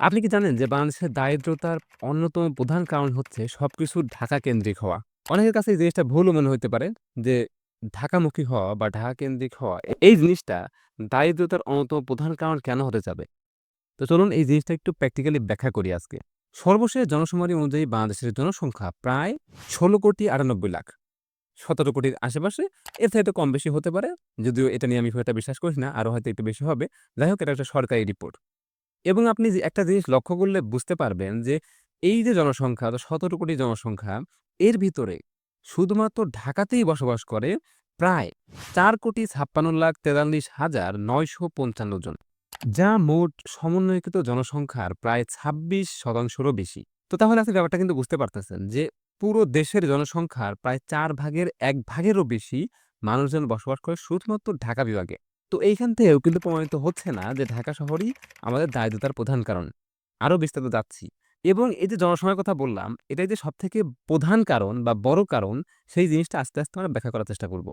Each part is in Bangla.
আপনি কি জানেন যে বাংলাদেশের দারিদ্রতার অন্যতম প্রধান কারণ হচ্ছে সবকিছু ঢাকা কেন্দ্রিক হওয়া। অনেকের কাছে এই জিনিসটা ভুলও মনে হইতে পারে যে ঢাকামুখী হওয়া বা ঢাকা কেন্দ্রিক হওয়া এই জিনিসটা দারিদ্রতার অন্যতম প্রধান কারণ কেন হতে যাবে? তো চলুন এই জিনিসটা একটু প্র্যাকটিক্যালি ব্যাখ্যা করি আজকে। সর্বশেষ জনশুমারি অনুযায়ী বাংলাদেশের জনসংখ্যা প্রায় ১৬,৯৮,০০,০০০ লাখ। ১৭ কোটির আশেপাশে, এর চাইতে কম বেশি হতে পারে। যদিও এটা নিয়ে আমি খুব একটা বিশ্বাস করি না। আরও হয়তো একটু বেশি হবে। যাই হোক এটা একটা সরকারি রিপোর্ট। এবং আপনি একটা জিনিস লক্ষ্য করলে বুঝতে পারবেন যে এই যে জনসংখ্যা ১৭ কোটি জনসংখ্যা, এর ভিতরে শুধুমাত্র ঢাকাতেই বসবাস করে প্রায় ৪,৫৬,৪৩,৯৫৫ জন। যা মোট সমন্বয়কৃত জনসংখ্যার প্রায় ২৬% রও বেশি। তো তাহলে আপনি ব্যাপারটা কিন্তু বুঝতে পারতেছেন যে পুরো দেশের জনসংখ্যার প্রায় চার ভাগের এক ভাগেরও বেশি মানুষজন বসবাস করে শুধুমাত্র ঢাকা বিভাগে। তো এইখান থেকেও কিন্তু প্রমাণিত হচ্ছে না যে ঢাকা শহরই আমাদের দারিদ্রতার প্রধান কারণ। আরও বিস্তারিত যাচ্ছি। এবং এই যে জনসংখ্যার কথা বললাম, এটাই যে সবথেকে প্রধান কারণ বা বড় কারণ, সেই জিনিসটা আস্তে, আস্তে আমরা ব্যাখ্যা করার চেষ্টা করব।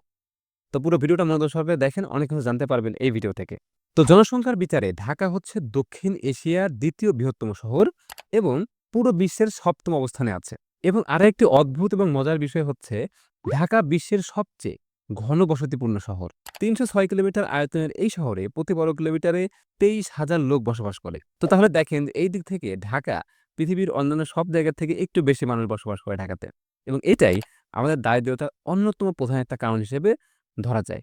তো পুরো ভিডিওটা মনোযোগ সহকারে দেখেন, অনেক কিছু জানতে পারবেন এই ভিডিও থেকে। তো জনসংখ্যার বিচারে ঢাকা হচ্ছে দক্ষিণ এশিয়ার দ্বিতীয় বৃহত্তম শহর এবং পুরো বিশ্বের সপ্তম অবস্থানে আছে। এবং আরেকটি অদ্ভুত এবং মজার বিষয় হচ্ছে ঢাকা বিশ্বের সবচেয়ে ঘনবসতিপূর্ণ শহর। ৩০৬ কিলোমিটার আয়তনের এই শহরে প্রতি বর্গ কিলোমিটারে ২৩,০০০ লোক বসবাস করে। তো তাহলে দেখেন এই দিক থেকে ঢাকা পৃথিবীর অন্যান্য সব জায়গা থেকে একটু বেশি মানুষ বসবাস করে ঢাকাতে। এবং এটাই আমাদের দারিদ্রতার অন্যতম প্রধান একটা কারণ হিসেবে ধরা যায়।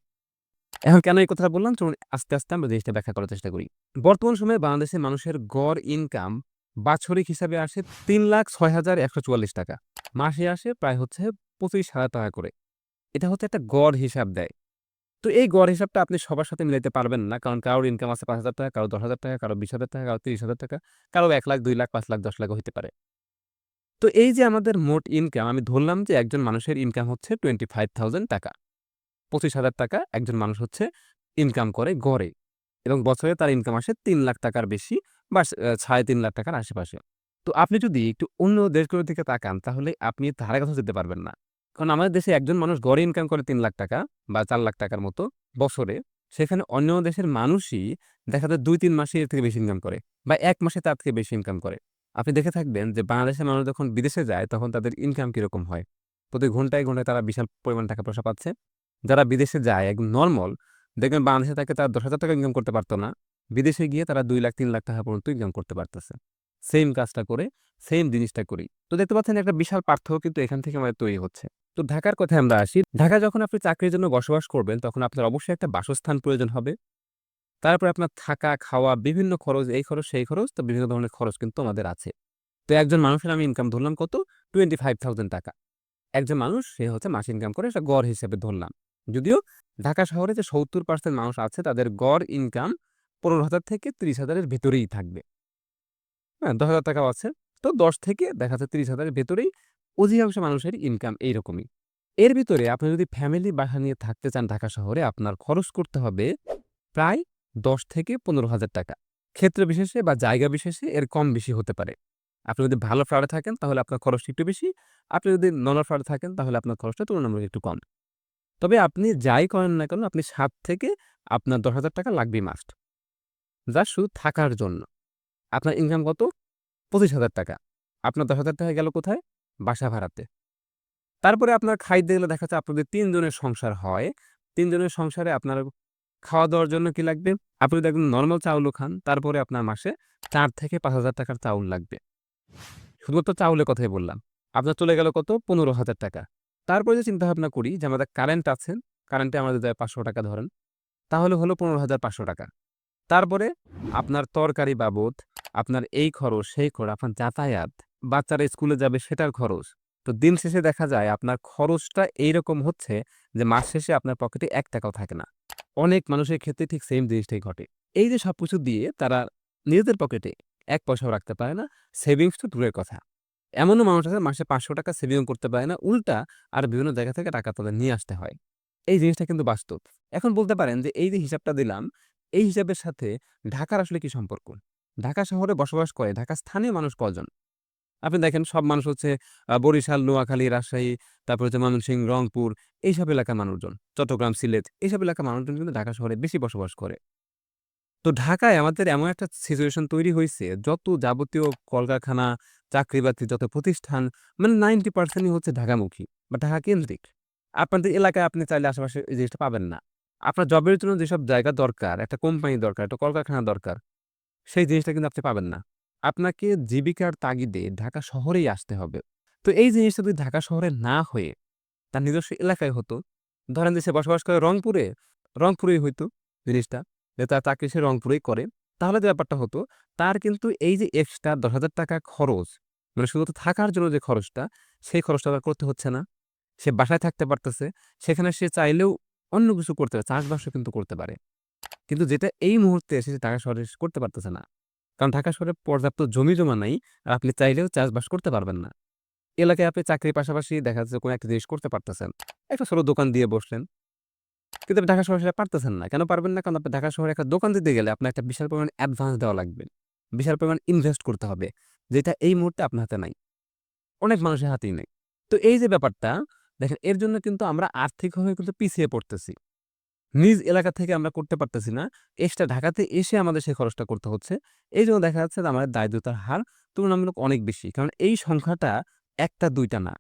এখন কেন এই কথাটা বললাম? চলুন আস্তে, আস্তে আমরা জিনিসটা ব্যাখ্যা করার চেষ্টা করি। বর্তমান সময়ে বাংলাদেশের মানুষের গড় ইনকাম বাৎসরিক হিসাবে আসে ৳৩,৬০,১৪৪ মাসে আসে প্রায় হচ্ছে ৳২৫,০০০ করে। এটা হচ্ছে একটা গড় হিসাব দেয়। তো এই গড় হিসাবটা আপনি সবার সাথে মিলাইতে পারবেন না। কারণ কারোর ইনকাম আছে ৳৫,০০০, কারও ৳১০,০০০, কারও ৳২০,০০০, কারও ৳৩০,০০০, কারও এক লাখ দুই লাখ পাঁচ লাখ দশ লাখ হইতে পারে। তো এই যে আমাদের মোট ইনকাম আমি ধরলাম যে একজন মানুষের ইনকাম হচ্ছে ৳25,000 ৳২৫,০০০ একজন মানুষ হচ্ছে ইনকাম করে গড়ে। এবং বছরে তার ইনকাম আসে তিন লাখ টাকার বেশি বা সাড়ে তিন লাখ টাকার আশেপাশে। তো আপনি যদি একটু অন্য দেশগুলোর দিকে তাকান তাহলে আপনি ধারে কাছেও যেতে পারবেন না। কারণ আমাদের দেশে একজন মানুষ গড়ে ইনকাম করে তিন লাখ টাকা বা চার লাখ টাকার মতো বছরে। সেখানে অন্য দেশের মানুষই দেখা যায় ২-৩ মাসে এর থেকে বেশি ইনকাম করে বা এক মাসে তার থেকে বেশি ইনকাম করে। আপনি দেখে থাকবেন যে বাংলাদেশের মানুষ যখন বিদেশে যায় তখন তাদের ইনকাম কীরকম হয়। প্রতি ঘন্টায়, ঘন্টায় তারা বিশাল পরিমাণ টাকা-পয়সা পাচ্ছে। যারা বিদেশে যায় একদম নর্মাল দেখবেন বাংলাদেশে থেকে তারা ৳১০,০০০ ইনকাম করতে পারত না। বিদেশে গিয়ে তারা দুই লাখ তিন লাখ টাকা পর্যন্ত ইনকাম করতে পারতেছে। সেইম কাজটা করে, সেম জিনিসটা করি। তো দেখতে পাচ্ছেন একটা বিশাল পার্থক্য কিন্তু এখান থেকে আমাদের তৈরি হচ্ছে। তো ঢাকার কথায় আমরা আসি। ঢাকায় যখন আপনি চাকরির জন্য বসবাস করবেন তখন আপনার অবশ্যই একটা বাসস্থান প্রয়োজন হবে। তারপরে আপনার থাকা, খাওয়া, বিভিন্ন খরচ, এই খরচ, সেই খরচ, তো বিভিন্ন ধরনের খরচ কিন্তু আমাদের আছে। তো একজন মানুষের আমি ইনকাম ধরলাম কত? ৳25,000 একজন মানুষ সে হচ্ছে মাসে ইনকাম করে এটা গড় হিসেবে ধরলাম। যদিও ঢাকা শহরে যে ৭০% মানুষ আছে তাদের গড় ইনকাম ৳১৫,০০০ থেকে ৳৩০,০০০ হাজারের ভেতরেই থাকবে। হ্যাঁ, ৳১০,০০০ ও আছে। তো ১০ থেকে দেখা যাচ্ছে ৳৩০,০০০ এর ভেতরেই অধিকাংশ মানুষের ইনকাম এইরকমই। এর ভিতরে আপনি যদি ফ্যামিলি বাসা নিয়ে থাকতে চান ঢাকা শহরে আপনার খরচ করতে হবে প্রায় দশ থেকে ৳১৫,০০০ ক্ষেত্র বিশেষে বা জায়গা বিশেষে এর কম বেশি হতে পারে। আপনি যদি ভালো ফ্ল্যাটে থাকেন তাহলে আপনার খরচটা একটু বেশি। আপনি যদি নরমাল ফ্ল্যাটে থাকেন তাহলে আপনার খরচটা তুলনামূলক একটু কম। তবে আপনি যাই করেন না কেন আপনি সাত থেকে আপনার ৳১০,০০০ লাগবেই মাস্ট। যা শুধু থাকার জন্য। আপনার ইনকাম কত? ৳২৫,০০০ আপনার ৳১০,০০০ গেল কোথায়? বাসা ভাড়াতে। তারপরে আপনার খাইতে গেলে দেখা যাচ্ছে আপনাদের ৩ জনের সংসার হয়। তিনজনের সংসারে আপনার খাওয়া-দাওয়ার জন্য কি লাগবে? আপনি যদি একদম নরমাল চাউলও খান তারপরে আপনার মাসে ৳৪,০০০ থেকে ৳৫,০০০ র চাউল লাগবে। শুধুমাত্র চাউলের কথাই বললাম। আপনার চলে গেল কত? ৳১৫,০০০ তারপরে যে চিন্তাভাবনা করি যে আমাদের কারেন্ট আছে, কারেন্টে আমাদের দেয় ৳৫০০ ধরেন। তাহলে হলো ৳১৫,৫০০ তারপরে আপনার তরকারি বাবদ, আপনার এই খরচ, সেই খরচ, আপনার যাতায়াত, বাচ্চারা স্কুলে যাবে সেটার খরচ। তো দিন শেষে দেখা যায় আপনার খরচটা এইরকম হচ্ছে যে মাস শেষে আপনার পকেটে এক টাকাও থাকে না। অনেক মানুষের ক্ষেত্রে ঠিক সেম জিনিসটাই ঘটে। এই যে সবকিছু দিয়ে তারা নিজেদের পকেটে এক পয়সাও রাখতে পারে না, সেভিংস তো দূরের কথা। এমনও মানুষ আছে মাসে পাঁচশো টাকা সেভিং করতে পারে না। উল্টা আর বিভিন্ন জায়গা থেকে টাকা তাদের নিয়ে আসতে হয়। এই জিনিসটা কিন্তু বাস্তব। এখন বলতে পারেন যে এই যে হিসাবটা দিলাম, এই হিসাবের সাথে ঢাকার আসলে কি সম্পর্ক? ঢাকা শহরে বসবাস করে ঢাকার স্থানীয় মানুষ কজন? আপনি দেখেন সব মানুষ হচ্ছে বরিশাল, নোয়াখালী, রাজশাহী, তারপর হচ্ছে ময়মনসিংহ, রংপুর এইসব এলাকার মানুষজন। চট্টগ্রাম, সিলেট এইসব এলাকার মানুষজন কিন্তু ঢাকা শহরে বেশি বসবাস করে। তো ঢাকায় আমাদের এমন একটা সিচুয়েশন তৈরি হয়েছে যত যাবতীয় কলকারখানা, চাকরি-বাকরি যত প্রতিষ্ঠান মানে 90% হচ্ছে ঢাকামুখী বা ঢাকা কেন্দ্রিক। আপনাদের এলাকায় আপনি চাইলে আশেপাশে এই জিনিসটা পাবেন না। আপনার জবের জন্য যেসব জায়গা দরকার, একটা কোম্পানি দরকার, একটা কলকারখানা দরকার, সেই জিনিসটা কিন্তু আপনি পাবেন না। আপনাকে জীবিকার তাগিদে ঢাকা শহরেই আসতে হবে। তো এই জিনিসটা যদি ঢাকা শহরে না হয়ে তার নিজস্ব এলাকায় হতো, ধরেন যে সে বসবাস করে রংপুরে, রংপুরেই হইতো জিনিসটা। যে তার চাকরি সে রংপুরেই করে। তাহলে যে ব্যাপারটা হতো, তার কিন্তু এই যে এক্সট্রা ৳১০,০০০ খরচ, মানে শুধু থাকার জন্য যে খরচটা, সেই খরচটা তার করতে হচ্ছে না। সে বাসায় থাকতে পারতেছে। সেখানে সে চাইলেও অন্য কিছু করতে পারে। চাষবাসও কিন্তু করতে পারে। কিন্তু যেটা এই মুহূর্তে এসে ঢাকা শহরে করতে পারতেছে না। কারণ ঢাকা শহরে পর্যাপ্ত জমি-জমা নাই। আর আপনি চাইলেও চাষবাস করতে পারবেন না। এলাকায় আপনি চাকরির পাশাপাশি দেখা যাচ্ছে কোনো একটা জিনিস করতে পারতেছেন। একটা ছোট দোকান দিয়ে বসলেন। কিন্তু আপনি ঢাকা শহরে সেটা পারতেছেন না। কেন পারবেন না? কারণ আপনি ঢাকা শহরে একটা দোকান দিতে গেলে আপনার একটা বিশাল পরিমাণ অ্যাডভান্স দেওয়া লাগবে। বিশাল পরিমাণ ইনভেস্ট করতে হবে। যেটা এই মুহূর্তে আপনার হাতে নাই। অনেক মানুষের হাতেই নেই। তো এই যে ব্যাপারটা, দেখেন এর জন্য কিন্তু আমরা আর্থিকভাবে কিন্তু পিছিয়ে পড়তেছি। নিজ এলাকা থেকে আমরা করতে পারতেছি না। এক্সট্রা ঢাকাতে এসে আমাদের সেই খরচটা করতে হচ্ছে। এই জন্য দেখা যাচ্ছে যে আমাদের দারিদ্রতার হার তুলনামূলক অনেক বেশি। কারণ এই সংখ্যাটা একটা দুইটা না।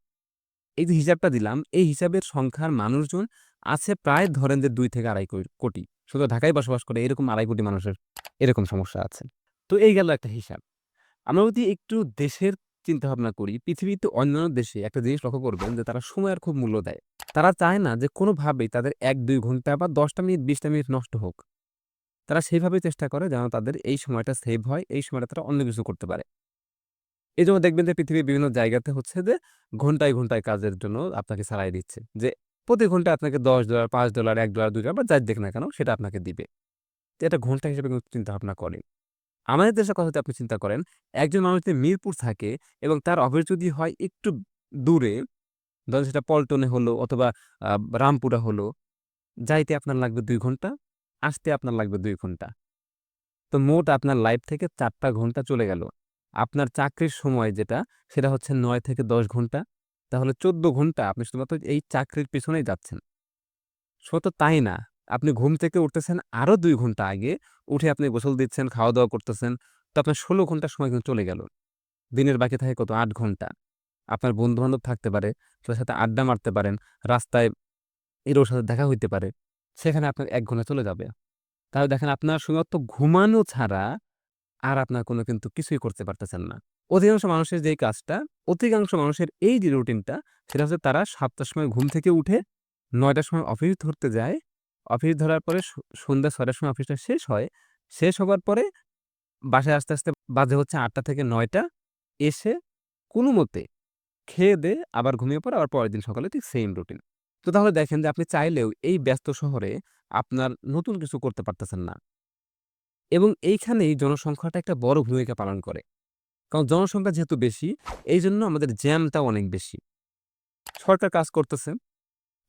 এই যে হিসাবটা দিলাম, এই হিসাবের সংখ্যার মানুষজন আছে প্রায় ধরেন যে ২ থেকে ২.৫ কই কোটি। শুধু ঢাকায় বসবাস করে এরকম ২.৫ কোটি মানুষের এরকম সমস্যা আছে। তো এই গেল একটা হিসাব। আমরা যদি একটু দেশের চিন্তাভাবনা করি, পৃথিবীতে অন্যান্য দেশে একটা জিনিস লক্ষ্য করবেন যে তারা সময়ের খুব মূল্য দেয়। তারা চায় না যে কোনোভাবেই তাদের ১-২ ঘণ্টা বা দশটা মিনিট বিশটা মিনিট নষ্ট হোক। তারা সেইভাবেই চেষ্টা করে যেন তাদের এই সময়টা সেভ হয়, এই সময়টা তারা অন্য কিছু করতে পারে। এই জন্য দেখবেন যে পৃথিবীর বিভিন্ন জায়গাতে হচ্ছে যে ঘন্টায়, ঘন্টায় কাজের জন্য আপনাকে সারাই দিচ্ছে। যে প্রতি ঘণ্টা আপনাকে $১০, $৫, $১, $২ বা যাই দেখ না কেন সেটা আপনাকে দিবে। এটা ঘণ্টা হিসেবে কিন্তু চিন্তাভাবনা করে। আমাদের দেশের কথা যদি আপনি চিন্তা করেন, একজন মানুষ যদি মিরপুর থাকে এবং তার অফিস যদি হয় একটু দূরে, ধরেন সেটা পল্টনে হলো অথবা রামপুরা হলো, যাইতে আপনার লাগবে দুই ঘণ্টা, আসতে আপনার লাগবে দুই ঘণ্টা। তো মোট আপনার লাইফ থেকে ৪ টা ঘণ্টা চলে গেল। আপনার চাকরির সময় যেটা, সেটা হচ্ছে নয় থেকে ১০ ঘণ্টা। তাহলে ১৪ ঘণ্টা আপনি শুধুমাত্র এই চাকরির পিছনেই যাচ্ছেন। শুধু তাই না, আপনি ঘুম থেকে উঠতেছেন আরও দুই ঘণ্টা আগে, উঠে আপনি গোসল দিচ্ছেন, খাওয়া-দাওয়া করতেছেন। তো আপনার ১৬ ঘণ্টা সময় কিন্তু চলে গেল। দিনের বাকি থাকে কত? আট ঘণ্টা। আপনার বন্ধু-বান্ধব থাকতে পারে, তাদের সাথে আড্ডা মারতে পারেন, রাস্তায় এর ওর সাথে দেখা হইতে পারে। সেখানে আপনার এক ঘণ্টা চলে যাবে। তাহলে দেখেন আপনার সঙ্গে শুধুমাত্র ঘুমানো ছাড়া আর আপনার কোনো কিন্তু কিছুই করতে পারতেছেন না। অধিকাংশ মানুষের যেই কাজটা, অধিকাংশ মানুষের এই যে রুটিনটা, সেটা হচ্ছে তারা সাতটার সময় ঘুম থেকে উঠে নয়টার সময় অফিস ধরতে যায়। অফিস ধরার পরে সন্ধ্যা ৬ টার সময় অফিসটা শেষ হয়। শেষ হবার পরে বাসায় আস্তে আস্তে বাজে হচ্ছে আটটা থেকে ৯ টা। এসে কোনোমতে খেয়ে-দেয়ে আবার ঘুমিয়ে পড়ে, আবার পরের দিন সকালে ঠিক সেইম রুটিন। তো তাহলে দেখেন যে আপনি চাইলেও এই ব্যস্ত শহরে আপনার নতুন কিছু করতে পারতেছেন না। এবং এইখানেই জনসংখ্যাটা একটা বড় ভূমিকা পালন করে। কারণ জনসংখ্যা যেহেতু বেশি, এই জন্য আমাদের জ্যামটাও অনেক বেশি। সরকার কাজ করতেছে।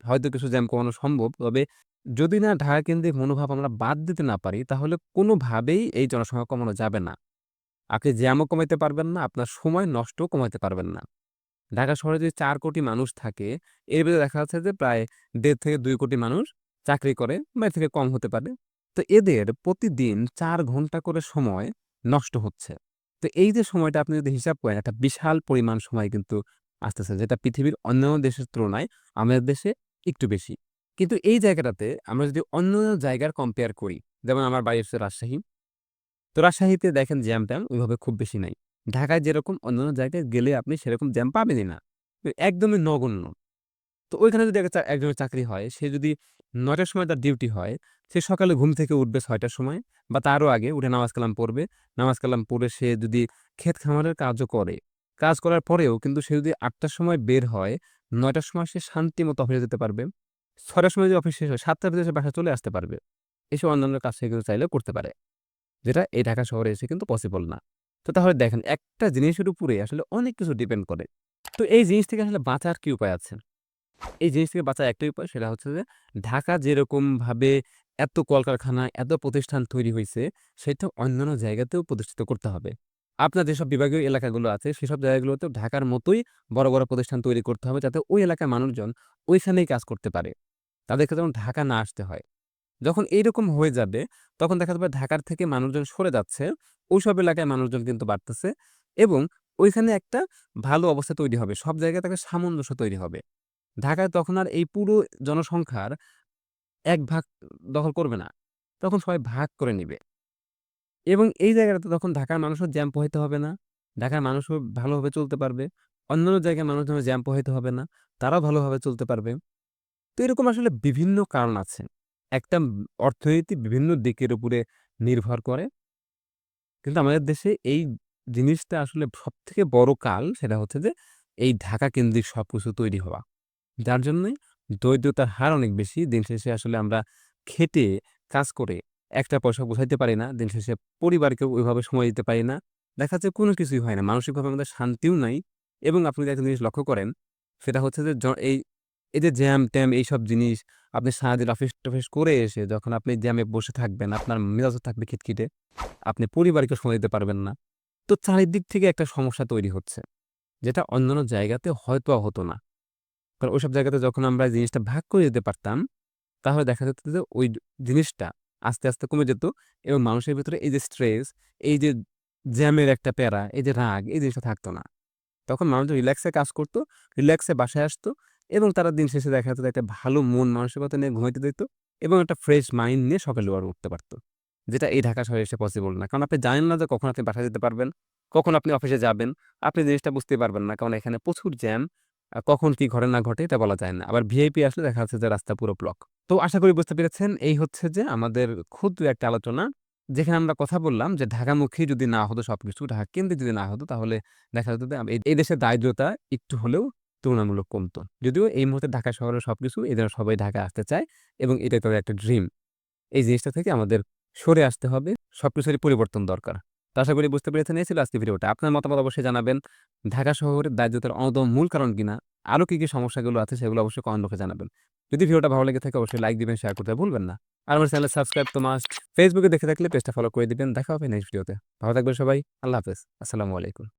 হয়তো কিছু জ্যাম কমানো সম্ভব। তবে যদি না ঢাকা কেন্দ্রিক মনোভাব আমরা বাদ দিতে না পারি, তাহলে কোনোভাবেই এই জনসংখ্যা কমানো যাবে না। আপনি জ্যামও কমাইতে পারবেন না, আপনার সময় নষ্টও কমাইতে পারবেন না। ঢাকা শহরে যদি চার কোটি মানুষ থাকে, এর ভেতরে দেখা যাচ্ছে যে প্রায় দেড় থেকে দুই কোটি মানুষ চাকরি করে বা থেকে কম হতে পারে। তো এদের প্রতিদিন চার ঘণ্টা করে সময় নষ্ট হচ্ছে। তো এই যে সময়টা আপনি যদি হিসাব করেন, একটা বিশাল পরিমাণ সময় কিন্তু আসতেছে, যেটা পৃথিবীর অন্যান্য দেশের তুলনায় আমাদের দেশে একটু বেশি। কিন্তু এই জায়গাটাতে আমরা যদি অন্য জায়গার কম্পেয়ার করি, যেমন আমার বাড়ি হচ্ছে রাজশাহী। তো রাজশাহীতে দেখেন জ্যাম-ট্যাম ওইভাবে খুব বেশি নাই। ঢাকায় যেরকম অন্যান্য জায়গায় গেলে আপনি সেরকম জ্যাম পাবেনই না। একদমই নগণ্য। তো ওইখানে যদি একজনের চাকরি হয়, সে যদি নয়টার সময় তার ডিউটি হয়, সে সকালে ঘুম থেকে উঠবে ছয়টার সময় বা তারও আগে উঠে নামাজ কালাম পড়বে। নামাজ কালাম পড়ে সে যদি ক্ষেত খামারের কাজও করে, কাজ করার পরেও কিন্তু সে যদি আটটার সময় বের হয়, নয়টার সময় সে শান্তিমতো অফিসে যেতে পারবে। ৬ টার সময় যদি অফিস শেষ হয়, ৭ টার ভিতরে বাসায় চলে আসতে পারবে। এসে অন্যান্য কাজ সে কিন্তু চাইলেও করতে পারে। যেটা এই ঢাকা শহরে এসে কিন্তু পসিবল না। তো তাহলে দেখেন একটা জিনিসের উপরে আসলে অনেক কিছু ডিপেন্ড করে। তো এই জিনিস থেকে আসলে বাঁচার কি উপায় আছে? এই জিনিস থেকে বাঁচার একটাই উপায় সেটা হচ্ছে যে ঢাকা যেরকমভাবে এত কলকারখানা, এত প্রতিষ্ঠান তৈরি হয়েছে সেটা অন্যান্য জায়গাতেও প্রতিষ্ঠিত করতে হবে। আপনার যেসব বিভাগীয় এলাকাগুলো আছে, সেসব জায়গাগুলোতেও ঢাকার মতোই বড়, বড় প্রতিষ্ঠান তৈরি করতে হবে যাতে ওই এলাকার মানুষজন ওইখানেই কাজ করতে পারে। তাদেরকে যেন ঢাকা না আসতে হয়। যখন এইরকম হয়ে যাবে, তখন দেখা যাবে ঢাকার থেকে মানুষজন সরে যাচ্ছে। ওইসব এলাকায় মানুষজন কিন্তু বাড়তেছে এবং ওইখানে একটা ভালো অবস্থা তৈরি হবে। সব জায়গাতে একটা সামঞ্জস্য তৈরি হবে। ঢাকায় তখন আর এই পুরো জনসংখ্যার এক ভাগ দখল করবে না। তখন সবাই ভাগ করে নিবে। এবং এই জায়গাটাতে তখন ঢাকার মানুষও জ্যাম পোহাইতে হবে না। ঢাকার মানুষও ভালোভাবে চলতে পারবে। অন্যান্য জায়গায় মানুষজনের জ্যাম পোহাইতে হবে না। তারাও ভালোভাবে চলতে পারবে। এরকম আসলে বিভিন্ন কারণ আছে। একটা অর্থনীতি বিভিন্ন দিকের উপরে নির্ভর করে। কিন্তু আমাদের দেশে এই জিনিসটা আসলে সব থেকে বড় কাল সেটা হচ্ছে যে, এই ঢাকা কেন্দ্রিক সবকিছু তৈরি হওয়া। যার জন্যই দরিদ্রতার হার অনেক বেশি। দিন শেষে আসলে আমরা খেটে কাজ করে একটা পয়সা গুছাইতে পারি না। দিন শেষে পরিবারকেও ওইভাবে সময় দিতে পারি না। দেখা যাচ্ছে কোনো কিছুই হয় না। মানসিকভাবে আমাদের শান্তিও নাই এবং আপনি একটা জিনিস লক্ষ্য করেন, সেটা হচ্ছে যে এই এই যে জ্যাম-ট্যাম এইসব জিনিস আপনি সারাদিন অফিস-টফিস করে এসে যখন আপনি জ্যামে বসে থাকবেন, আপনার মেজাজ থাকবে খিটখিটে। আপনি পরিবারকে সময় দিতে পারবেন না। তো চারিদিক থেকে একটা সমস্যা তৈরি হচ্ছে। যেটা অন্যান্য জায়গাতে হয়তোবা হতো না। কারণ ওইসব জায়গাতে যখন আমরা জিনিসটা ভাগ করে দিতে পারতাম, তাহলে দেখা যেত যে ওই জিনিসটা আস্তে, আস্তে কমে যেত এবং মানুষের ভিতরে এই যে স্ট্রেস, এই যে জ্যামের একটা প্যারা, এই যে রাগ, এই জিনিসটা থাকতো না। তখন মানুষজন রিল্যাক্সে কাজ করতো রিল্যাক্সে বাসায় আসতো এবং তারা দিন শেষে দেখা যেত একটা ভালো মন মানসিকতা নিয়ে ঘুমাইতে যেত এবং একটা ফ্রেশ মাইন্ড নিয়ে সকালে আবার উঠতে পারত। যেটা এই ঢাকা শহরে এসে পসিবল না। কারণ আপনি জানেন না যে কখন আপনি বাসায় যেতে পারবেন, কখন আপনি অফিসে যাবেন। আপনি জিনিসটা বুঝতেই পারবেন না। কারণ এখানে প্রচুর জ্যাম। কখন কি ঘটে না ঘটে এটা বলা যায় না। আবার ভিআইপি আসলে দেখা যাচ্ছে যে রাস্তা পুরো ব্লক। তো আশা করি বুঝতে পেরেছেন এই হচ্ছে যে আমাদের ক্ষুদ্র একটা আলোচনা। যেখানে আমরা কথা বললাম যে ঢাকামুখী যদি না হতো সবকিছু, ঢাকা কেন্দ্রিক যদি না হতো তাহলে দেখা যেত এই দেশের দারিদ্রতা একটু হলেও তুলনামূলক কমতো। যদিও এই মুহূর্তে ঢাকা শহরের সবকিছু এদের সবাই ঢাকা আসতে চায় এবং এটাই তাদের একটা ড্রিম। এই জিনিসটা থেকে আমাদের সরে আসতে হবে। সবকিছুরই পরিবর্তন দরকার। তো আশা করি বুঝতে পেরেছেন এই ছিল আজকের ভিডিওটা। আপনার মতামত অবশ্যই জানাবেন। ঢাকা শহরের দারিদ্রতার অন্যতম মূল কারণ কিনা? আরও কি, কি সমস্যাগুলো আছে সেগুলো অবশ্যই কমেন্ট বক্সে জানাবেন। যদি ভিডিওটা ভালো লেগে থাকে অবশ্যই লাইক দিবেন, শেয়ার করতে ভুলবেন না। আর আমার চ্যানেল সাবস্ক্রাইব তো মাস্ট। ফেসবুকে দেখে থাকলে পেজটা ফলো করে দিবেন। দেখা হবে নেক্সট ভিডিওতে। ভালো থাকবেন সবাই। আল্লাহ হাফেজ। আসসালামু আলাইকুম।